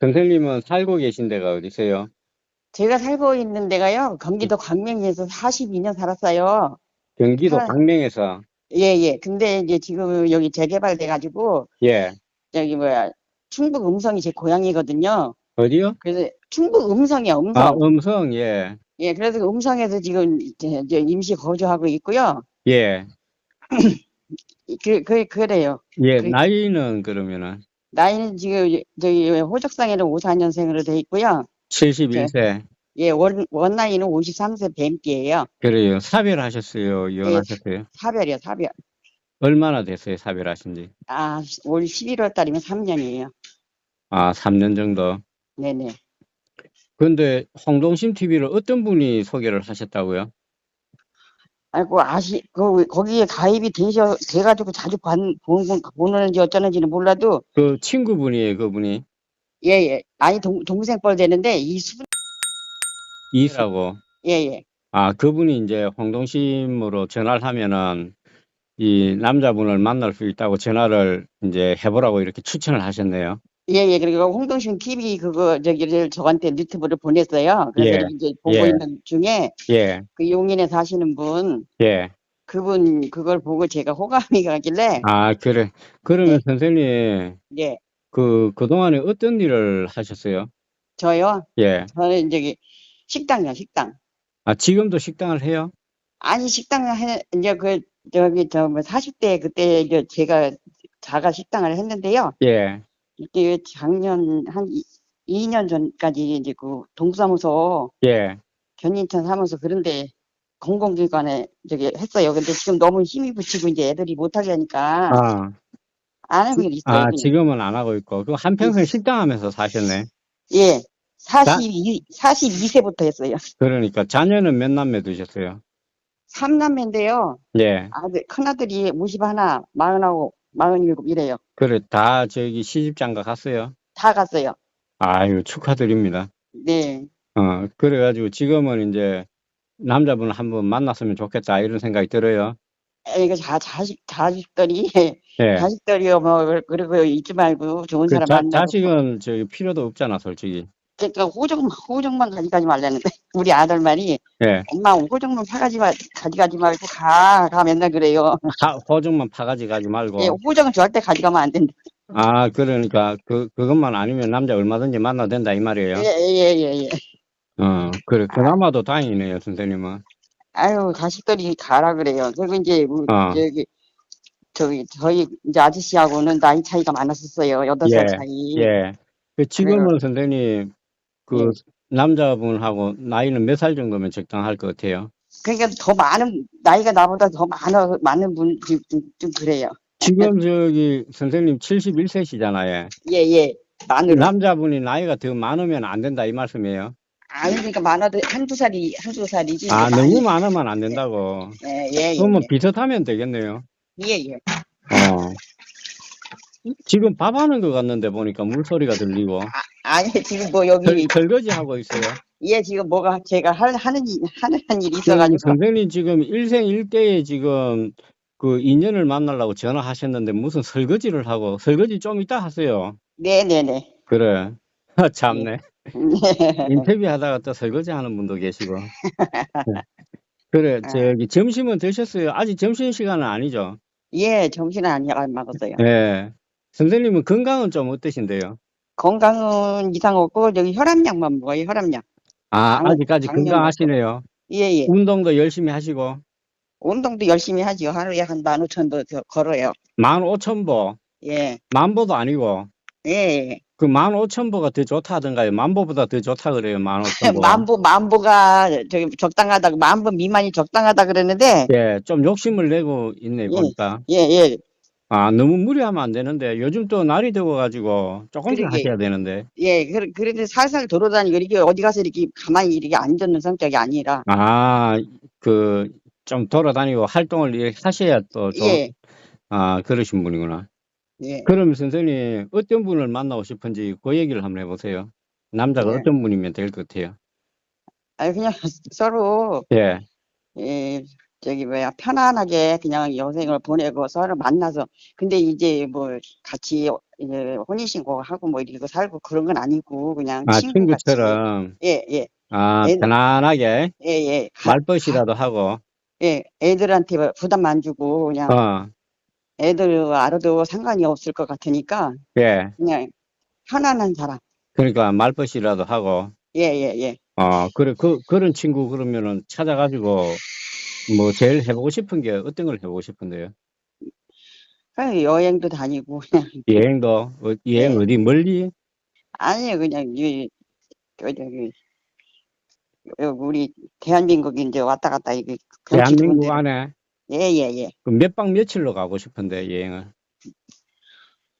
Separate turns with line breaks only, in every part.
선생님은 살고 계신 데가 어디세요?
제가 살고 있는 데가요, 경기도 광명시에서 42년 살았어요.
경기도
아.
광명에서
예, 예. 근데 이제 지금 여기 재개발돼 가지고,
예
저기 뭐야, 충북 음성이 제 고향이거든요.
어디요?
그래서 충북 음성이야, 음성.
아 음성 예
예, 그래서 음성에서 지금 이제 이제 임시 거주하고 있고요.
예.
그, 그, 그래요.
예,
그-
나이는 그러면은
나이는 지금 저기 호적상에는 54년생으로 돼 있고요.
71세.
예, 원, 원 나이는 53세 뱀띠예요.
그래요. 사별하셨어요? 이혼하셨어요?
사별이요, 사별.
얼마나 됐어요? 사별하신 지?
아, 올 11월 달이면 3년이에요.
아, 3년 정도.
네네.
근데 홍동심 TV를 어떤 분이 소개를 하셨다고요?
아이고, 아시, 그, 거기에 가입이 되셔, 돼가지고 자주 반, 보는, 보는지 어쩌는지는 몰라도,
그 친구분이에요, 그분이.
예, 예. 아니, 동, 동생 뻘 되는데, 이수,
이라고.
예, 예.
아, 그분이 이제 홍동심으로 전화를 하면은 이 남자분을 만날 수 있다고 전화를 이제 해보라고 이렇게 추천을 하셨네요.
예, 예. 그리고 홍동신 TV 그거, 저기를 저한테 유튜브를 보냈어요. 그래서
예,
이제 보고
예.
있는 중에,
예,
그 용인에 사시는 분,
예.
그분, 그걸 보고 제가 호감이 가길래,
아, 그래. 그러면
네.
선생님,
예.
그, 그동안에 어떤 일을 하셨어요?
저요?
예.
저는 저기, 식당이요, 식당.
아, 지금도 식당을 해요?
아니, 식당을 해, 이제 그, 저기, 저, 뭐, 40대 그때 이제 제가 자가 식당을 했는데요.
예,
이게 작년 한 이, 2년 전까지 이제 그 동사무소,
예.
견인천 사무소 그런데 공공기관에 저기 했어요. 근데 지금 너무 힘이 붙이고 이제 애들이 못하게 하니까
아,
안 하고 있어요.
아,
그냥.
지금은 안 하고 있고. 그 한평생 식당 하면서 사셨네.
예. 42, 42세부터 했어요.
그러니까 자녀는 몇 남매 두셨어요?
3남매인데요.
예.
아들, 큰아들이 50 하나, 40하고 47 이래요.
그래, 다 저기 시집장가 갔어요?
다 갔어요.
아유, 축하드립니다.
네.
어, 그래가지고 지금은 이제 남자분을 한번 만났으면 좋겠다 이런 생각이 들어요.
이거 자, 자식, 자식들이,
예.
자식들이요, 뭐, 그리고 잊지 말고 좋은
그
사람
자,
만나고.
자식은 저기 필요도 없잖아, 솔직히.
그러니까 호적만, 호적만 가져가지 말라는데, 우리 아들 말이,
예.
엄마 호적만 파가지 마, 가져가지 말고 가, 가 맨날 그래요.
하, 호적만 파가지 가지 말고.
예, 호적은 절대 가져가면 안 된다.
아, 그러니까 그, 그것만 아니면 남자 얼마든지 만나도 된다 이 말이에요.
예, 예, 예, 예.
어, 그래. 그나마도 다행이네요, 선생님은.
아유, 자식들이 가라 그래요. 그리고 이제,
어.
저기, 저기, 저희, 이제 아저씨하고는 나이 차이가 많았었어요. 여덟 살
예,
차이.
예. 그 지금은 선생님, 그 남자분하고 나이는 몇 살 정도면 적당할 것 같아요?
그러니까 더 많은, 나이가 나보다 더 많아, 많은 분, 좀, 그래요.
지금 저기 선생님 71세시잖아요.
예, 예. 많으로.
남자분이 나이가 더 많으면 안 된다 이 말씀이에요.
아니, 그러니까 많아도 한두 살이, 한두 살이지.
아,
이게
너무 많으면 안 된다고.
예, 예, 예.
그러면 비슷하면 되겠네요.
예, 예.
어. 지금 밥 하는 것 같는데 보니까 물소리가 들리고.
아니, 지금 뭐 여기,
설, 설거지 하고 있어요.
예, 지금 뭐가 제가 할, 하는, 일- 하는 일이 있어가지고.
선생님 지금 일생일대에 지금 그 인연을 만나려고 전화하셨는데 무슨 설거지를 하고 설거지 좀 이따 하세요.
네네네.
그래. 참네.
네.
인터뷰 하다가 또 설거지 하는 분도 계시고. 그래, 저기 점심은 드셨어요? 아직 점심 시간은 아니죠?
예, 정신은 아니, 안 먹었어요.
예. 선생님은 건강은 좀 어떠신데요?
건강은 이상 없고, 저기 혈압약만 먹어요, 혈압약.
아,
당-
아직까지
당뇨
건강하시네요.
예, 예.
운동도 열심히 하시고.
운동도 열심히 하지요. 하루에 한 15,000보 더 걸어요.
15,000보.
예,
만보도 아니고.
예, 예.
그 15,000보가 더 좋다 하던가요? 만보보다 더 좋다 그래요, 15,000보.
만보, 만보가 저기 적당하다고, 만보 미만이 적당하다 그러는데,
예, 좀 욕심을 내고 있네,
예.
보니까.
예, 예.
아, 너무 무리하면 안 되는데, 요즘 또 날이 더워가지고 조금씩
그러게.
하셔야 되는데.
예, 그, 그래도 살살 돌아다니고, 이렇게 어디 가서 이렇게 가만히 이렇게 앉는 성격이 아니라,
아, 그, 좀 돌아다니고 활동을 이렇게 하셔야 또 좀,
예,
아, 그러신 분이구나.
예.
그럼 선생님, 어떤 분을 만나고 싶은지 그 얘기를 한번 해보세요. 남자가
네.
어떤 분이면 될 것 같아요?
아니, 그냥 서로,
예,
예, 저기 뭐야 편안하게 그냥 여생을 보내고 서로 만나서 근데 이제 뭐 같이 이제 혼인신고 하고 뭐 이러고 살고 그런 건 아니고 그냥
아,
친구 같이
친구처럼,
예 예.
아,
애들-
편안하게?
예예.
말벗이라도 하고,
예 애들한테 부담 안 주고 그냥
어,
애들 알아도 상관이 없을 것 같으니까
예.
그냥 편안한 사람.
그러니까 말벗이라도 하고,
예 예 예.
어, 그래, 그, 그런 친구 그러면은 찾아가지고, 뭐, 제일 해보고 싶은 게 어떤 걸 해보고 싶은데요?
그냥 여행도 다니고 그냥
여행도, 어, 여행
네.
어디 멀리?
아니요 그냥 이 저, 저기 여- 우리 대한민국 이제 왔다 갔다 이게
대한민국 안에
예예예
그몇박 며칠로 가고 싶은데, 여행을.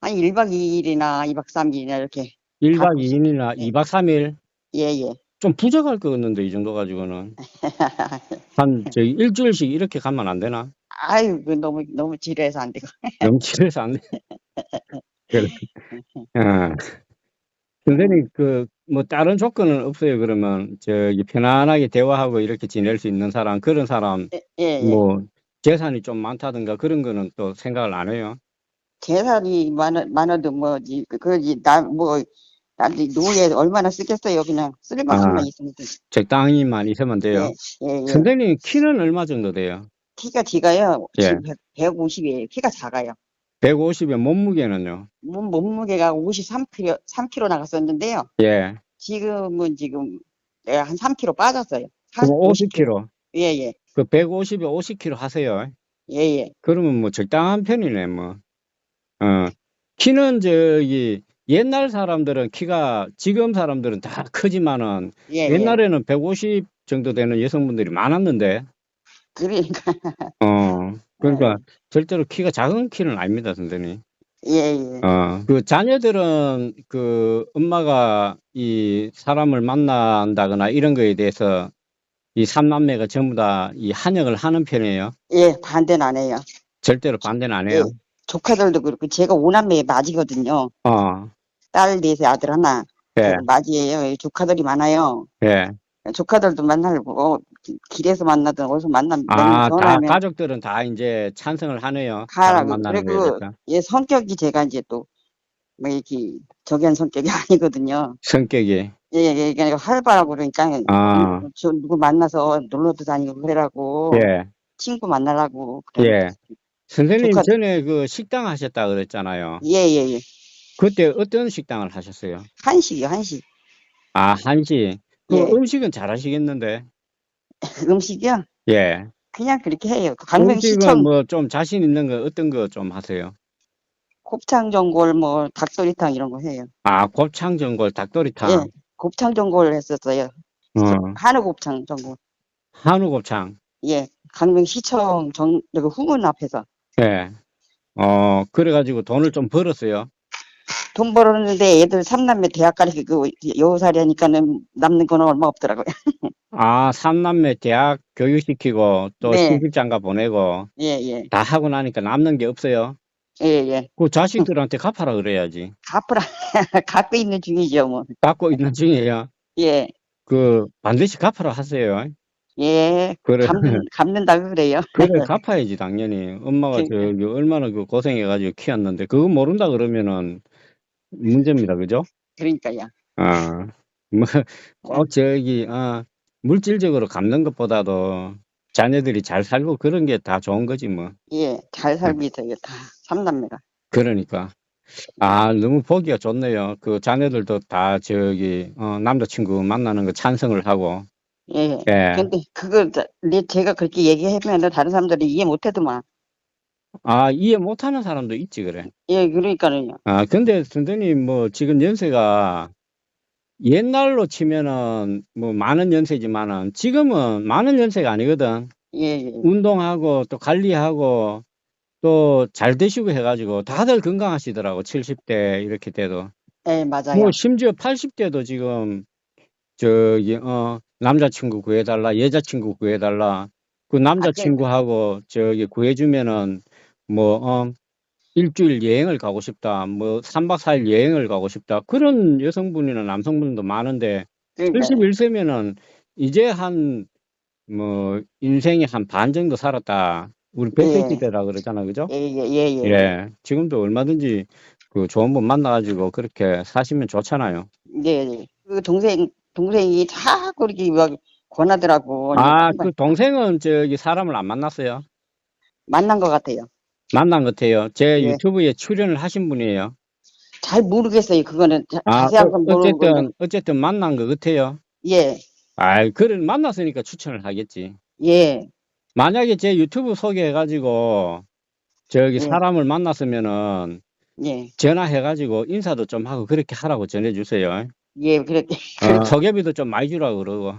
한 1박 2일이나 2박 3일이나 이렇게
1박
가고
2일이나
예.
2박 3일?
예예
좀 부족할 것 같는데, 이 정도 가지고는. 한, 저, 일주일씩 이렇게 가면 안 되나?
아유 그 너무 너무 지루해서 안 되고
넘치려서 안 돼. 그래. 어. 선생님, 그, 뭐, 다른 조건은 없어요, 그러면. 저기, 편안하게 대화하고 이렇게 지낼 수 있는 사람, 그런 사람,
예예
뭐, 재산이 좀 많다든가 그런 거는 또 생각을 안 해요.
재산이 많아 많아도 뭐지 그- 그지 나뭐 나도 노후에 얼마나 쓰겠어요 그냥 쓸 만큼만
아.
있으면 돼.
적당히만 있으면 돼요.
예예
선생님, 키는 얼마 정도 돼요?
키가 지가요
예.
지금 150이에요 키가 작아요
150에 몸무게는요?
몸 몸무게가 53kg 3kg 나갔었는데요
예.
지금은 지금 내가 한 3kg 빠졌어요
그럼 50kg.
예예
그 150에 50kg 하세요.
예예
그러면 뭐 적당한 편이네, 뭐. 어. 키는 저기, 옛날 사람들은 키가, 지금 사람들은 다 크지만은,
예, 예.
옛날에는 150 정도 되는 여성분들이 많았는데,
그러니까
어, 그러니까 절대로 키가 작은 키는 아닙니다, 선생님.
예예
어, 그 자녀들은 그 엄마가 이 사람을 만난다거나 이런 거에 대해서 이 삼남매가 전부 다 이 한역을 하는 편이에요.
예 반대는 안 해요
절대로 반대는 안 해요.
조카들도 그렇고 제가 오남매 맞이거든요
어,
딸 넷에 아들 하나
예,
제가 맞이에요 조카들이 많아요
예.
조카들도 만나고 어, 기- 길에서 만나든 어디서 만나면
아, 다
전화하면
가족들은 다 이제 찬성을 하네요. 사람
가라고
만나는 거에
그리고
대해서.
얘 성격이 제가 이제 또 뭐 이렇게 저기한 성격이 아니거든요
성격이.
예, 예, 그러니까 활발하고 그러니까
아.
음, 저 누구 만나서 놀러도 다니고 그래라고
예,
친구 만나라고.
예. 선생님
조카-
전에 그 식당 하셨다 그랬잖아요.
예, 예, 예.
그때 어떤 식당을 하셨어요?
한식이요, 한식.
아, 한식. 그
예.
음식은 잘 하시겠는데.
음식이요?
예.
그냥 그렇게 해요.
음식은
강명시청
뭐 좀 자신 있는 거 어떤 거 좀 하세요?
곱창 전골 뭐 닭도리탕 이런 거 해요.
아, 곱창 전골, 닭도리탕.
예. 곱창 전골 했었어요.
어,
한우 곱창 전골.
한우 곱창.
예. 강명시청 정 여기 후문 앞에서
예. 어, 그래가지고 돈을 좀 벌었어요.
돈 벌었는데 애들 삼남매 대학 가리고 여우살이 하니까는 남는 건 얼마 없더라고요.
아, 삼남매 대학 교육시키고 또
네.
시집장가 보내고
예, 예.
다 하고 나니까 남는 게 없어요.
예, 예.
그 자식들한테 갚아라 그래야지.
갚으라 갖고 있는 중이죠, 뭐.
갖고 있는 중이에요.
예.
그 반드시 갚아라 하세요.
예.
그래.
갚는, 갚는다고 그래요.
그래 갚아야지 당연히. 엄마가
그러니까.
저기 얼마나 그 고생해가지고 키웠는데 그거 모른다 그러면은 문제입니다, 그죠?
그러니까요.
아, 뭐, 꼭 저기, 아, 물질적으로 갚는 것보다도 자녀들이 잘 살고 그런 게 다 좋은 거지, 뭐.
예. 잘 살고 있어요, 다. 삼남매가.
그러니까. 아, 너무 보기가 좋네요. 그 자녀들도 다 저기, 어, 남자친구 만나는 거 찬성을 하고.
예.
예.
근데 그거 다- 내 제가 그렇게 얘기하면 다른 사람들이 이해 못 해도만.
아, 이해 못하는 사람도 있지, 그래.
예, 그러니까는요.
아, 근데 선생님, 뭐, 지금 연세가 옛날로 치면은 뭐 많은 연세지만은 지금은 많은 연세가 아니거든.
예, 예.
운동하고 또 관리하고 또 잘 드시고 해가지고 다들 건강하시더라고. 70대 이렇게 돼도.
예, 맞아요.
뭐 심지어 80대도 지금 저기 어 남자친구 구해달라, 여자친구 구해달라. 그 남자친구하고 저기 구해주면은 뭐 어, 일주일 여행을 가고 싶다. 뭐 3박 4일 여행을 가고 싶다. 그런 여성분이나 남성분도 많은데
그러니까
71세면은 이제 한 뭐 인생이 한반 정도 살았다. 우리 백세 시대라 그러잖아, 그죠?
예, 예, 예, 예.
예. 지금도 얼마든지 그 좋은 분 만나가지고 그렇게 사시면 좋잖아요.
네, 네. 그 동생, 동생이 자꾸 이렇게 막 권하더라고.
아,
한번
그 동생은 저기 사람을 안 만났어요.
만난 것 같아요.
만난 것 같아요. 제
예.
유튜브에 출연을 하신 분이에요.
잘 모르겠어요. 그거는 자,
아,
자세한
어,
건 모르고.
어쨌든, 어쨌든 만난 것 같아요.
예,
아이, 그를 만났으니까 추천을 하겠지.
예,
만약에 제 유튜브 소개해가지고 저기
예.
사람을 만났으면은
예,
전화해가지고 인사도 좀 하고 그렇게 하라고 전해주세요.
예, 그렇게,
어, 소개비도 좀 많이 주라고 그러고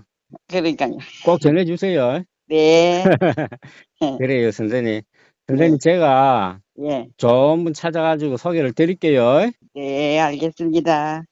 그러니까요.
꼭 전해주세요.
네,
그래요, 선생님. 선생님, 제가
예,
좋은 분 찾아가지고 소개를 드릴게요.
네, 알겠습니다.